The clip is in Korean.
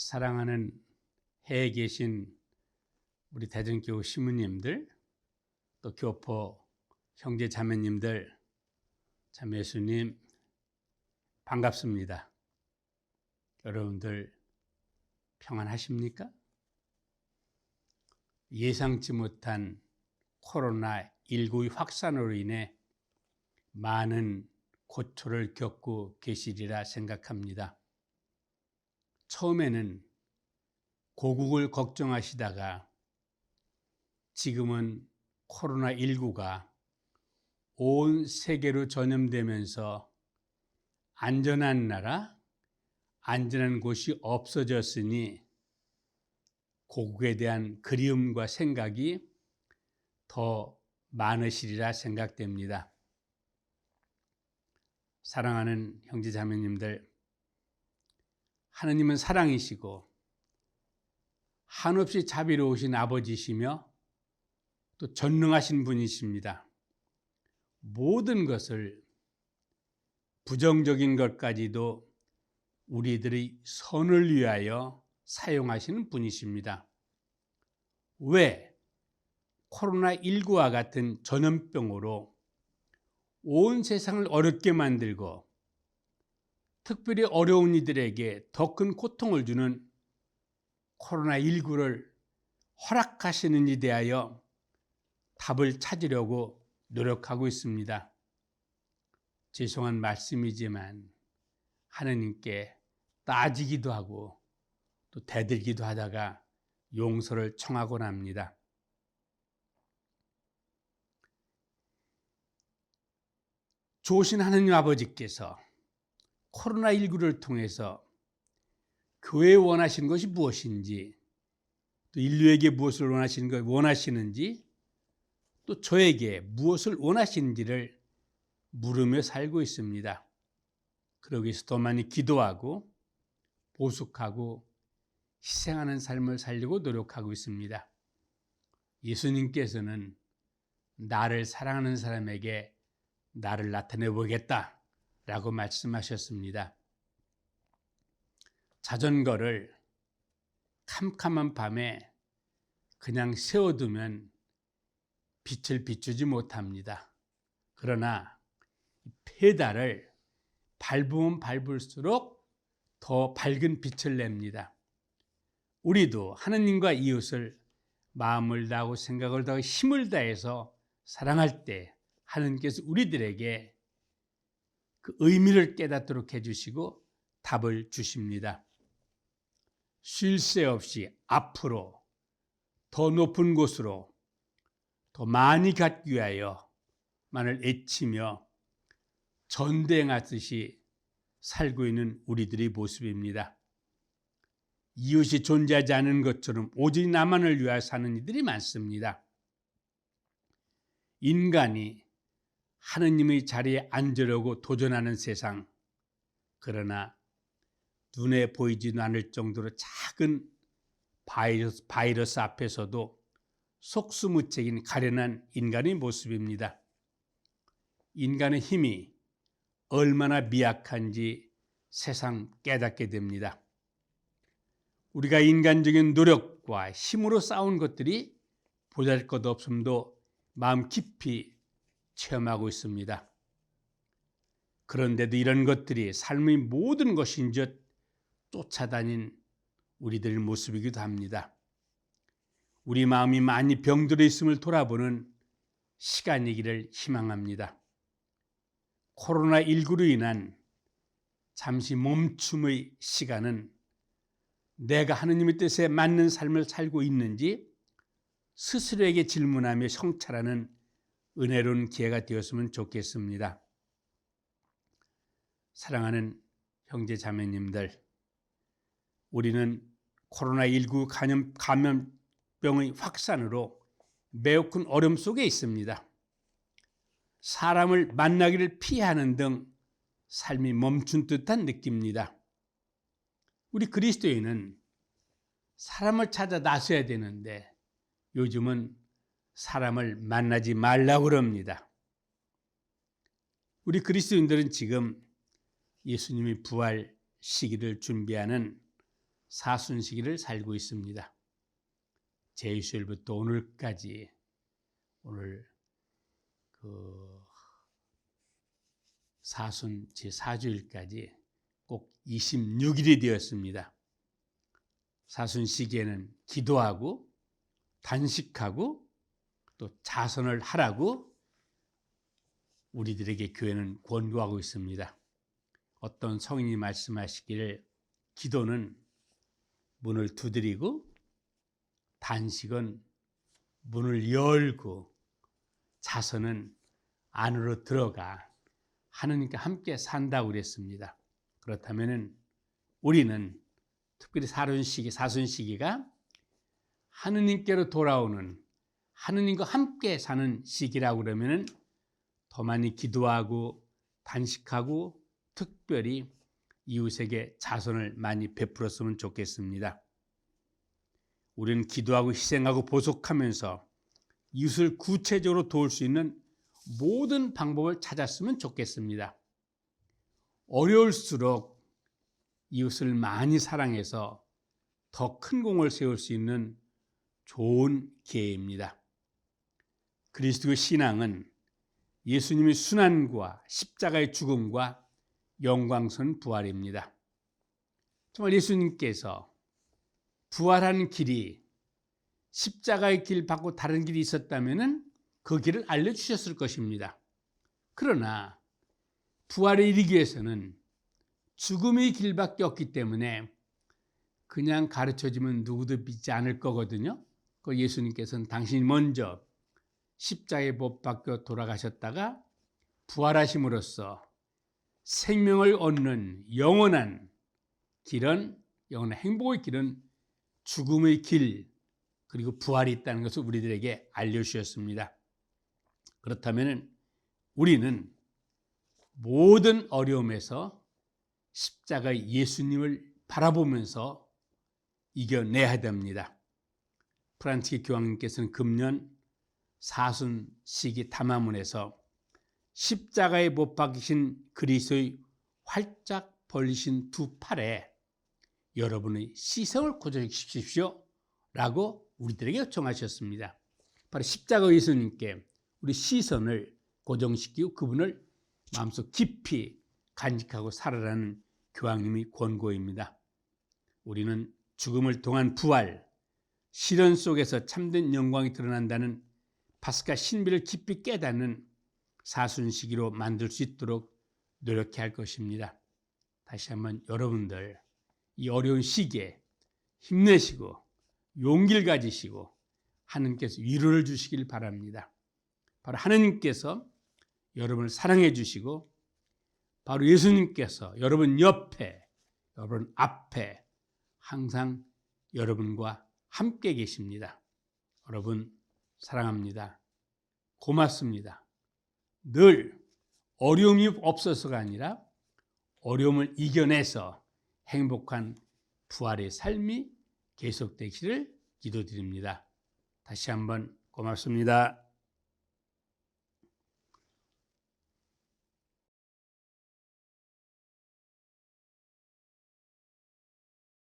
사랑하는 해에 계신 우리 대전교회 시무님들 또 교포 형제 자매님들 자매수님 반갑습니다. 여러분들 평안하십니까? 예상치 못한 코로나19 확산으로 인해 많은 고초를 겪고 계시리라 생각합니다. 처음에는 고국을 걱정하시다가 지금은 코로나19가 온 세계로 전염되면서 안전한 나라, 안전한 곳이 없어졌으니 고국에 대한 그리움과 생각이 더 많으시리라 생각됩니다. 사랑하는 형제 자매님들, 하느님은 사랑이시고 한없이 자비로우신 아버지시며 또 전능하신 분이십니다. 모든 것을 부정적인 것까지도 우리들의 선을 위하여 사용하시는 분이십니다. 왜 코로나19와 같은 전염병으로 온 세상을 어렵게 만들고 특별히 어려운 이들에게 더 큰 고통을 주는 코로나19를 허락하시는지 대하여 답을 찾으려고 노력하고 있습니다. 죄송한 말씀이지만 하느님께 따지기도 하고 또 대들기도 하다가 용서를 청하곤 합니다. 좋으신 하느님 아버지께서 코로나19를 통해서 교회에 원하시는 것이 무엇인지, 또 인류에게 무엇을 원하시는 것 원하시는지, 또 저에게 무엇을 원하시는지를 물으며 살고 있습니다. 그러기 위해서 더 많이 기도하고 보숙하고 희생하는 삶을 살려고 노력하고 있습니다. 예수님께서는 나를 사랑하는 사람에게 나를 나타내 보겠다 라고 말씀하셨습니다. 자전거를 캄캄한 밤에 그냥 세워두면 빛을 비추지 못합니다. 그러나 페달을 밟으면 밟을수록 더 밝은 빛을 냅니다. 우리도 하느님과 이웃을 마음을 다하고 생각을 다하고 힘을 다해서 사랑할 때 하느님께서 우리들에게 그 의미를 깨닫도록 해주시고 답을 주십니다. 쉴 새 없이 앞으로 더 높은 곳으로 더 많이 갖기 위하여 만을 애치며 전대행하듯이 살고 있는 우리들의 모습입니다. 이웃이 존재하지 않은 것처럼 오직 나만을 위하여 사는 이들이 많습니다. 인간이 하느님의 자리에 앉으려고 도전하는 세상. 그러나 눈에 보이지도 않을 정도로 작은 바이러스, 바이러스 앞에서도 속수무책인 가련한 인간의 모습입니다. 인간의 힘이 얼마나 미약한지 세상 깨닫게 됩니다. 우리가 인간적인 노력과 힘으로 쌓은 것들이 보잘 것 없음도 마음 깊이 체험하고 있습니다. 그런데도 이런 것들이 삶의 모든 것인 듯 쫓아다닌 우리들 모습이기도 합니다. 우리 마음이 많이 병들어 있음을 돌아보는 시간이기를 희망합니다. 코로나19로 인한 잠시 멈춤의 시간은 내가 하느님의 뜻에 맞는 삶을 살고 있는지 스스로에게 질문하며 성찰하는 은혜로운 기회가 되었으면 좋겠습니다. 사랑하는 형제 자매님들, 우리는 코로나19 감염, 감염병의 확산으로 매우 큰 어려움 속에 있습니다. 사람을 만나기를 피하는 등 삶이 멈춘 듯한 느낌입니다. 우리 그리스도인은 사람을 찾아 나서야 되는데 요즘은 사람을 만나지 말라고 그럽니다. 우리 그리스도인들은 지금 예수님이 부활 시기를 준비하는 사순 시기를 살고 있습니다. 제수일부터 오늘까지 오늘 그 사순 제 4주일까지 꼭 26일이 되었습니다. 사순 시기에는 기도하고 단식하고 또 자선을 하라고 우리들에게 교회는 권고하고 있습니다. 어떤 성인이 말씀하시기를 기도는 문을 두드리고 단식은 문을 열고 자선은 안으로 들어가 하느님과 함께 산다고 그랬습니다. 그렇다면은 우리는 특별히 사륜 시기, 사순 시기가 하느님께로 돌아오는 하느님과 함께 사는 시기라고 그러면은 더 많이 기도하고 단식하고 특별히 이웃에게 자선을 많이 베풀었으면 좋겠습니다. 우리는 기도하고 희생하고 보속하면서 이웃을 구체적으로 도울 수 있는 모든 방법을 찾았으면 좋겠습니다. 어려울수록 이웃을 많이 사랑해서 더 큰 공을 세울 수 있는 좋은 기회입니다. 그리스도의 신앙은 예수님의 순환과 십자가의 죽음과 영광선 부활입니다. 정말 예수님께서 부활하는 길이 십자가의 길 받고 다른 길이 있었다면 그 길을 알려주셨을 것입니다. 그러나 부활에 이르기 위해서는 죽음의 길밖에 없기 때문에 그냥 가르쳐주면 누구도 믿지 않을 거거든요. 그 예수님께서는 당신이 먼저 십자가의 못 박혀 돌아가셨다가 부활하심으로써 생명을 얻는 영원한 길은 영원한 행복의 길은 죽음의 길 그리고 부활이 있다는 것을 우리들에게 알려주셨습니다. 그렇다면 우리는 모든 어려움에서 십자가 예수님을 바라보면서 이겨내야 됩니다. 프란치스 교황님께서는 금년 사순 시기 담화문에서 십자가에 못 박히신 그리스도의 활짝 벌리신 두 팔에 여러분의 시선을 고정시키십시오. 라고 우리들에게 요청하셨습니다. 바로 십자가 예수님께 우리 시선을 고정시키고 그분을 마음속 깊이 간직하고 살아라는 교황님의 권고입니다. 우리는 죽음을 통한 부활, 시련 속에서 참된 영광이 드러난다는 파스카 신비를 깊이 깨닫는 사순시기로 만들 수 있도록 노력해야 할 것입니다. 다시 한번 여러분들 이 어려운 시기에 힘내시고 용기를 가지시고 하나님께서 위로를 주시길 바랍니다. 바로 하나님께서 여러분을 사랑해 주시고 바로 예수님께서 여러분 옆에 여러분 앞에 항상 여러분과 함께 계십니다. 여러분 사랑합니다. 고맙습니다. 늘 어려움이 없어서가 아니라 어려움을 이겨내서 행복한 부활의 삶이 계속되기를 기도드립니다. 다시 한번 고맙습니다.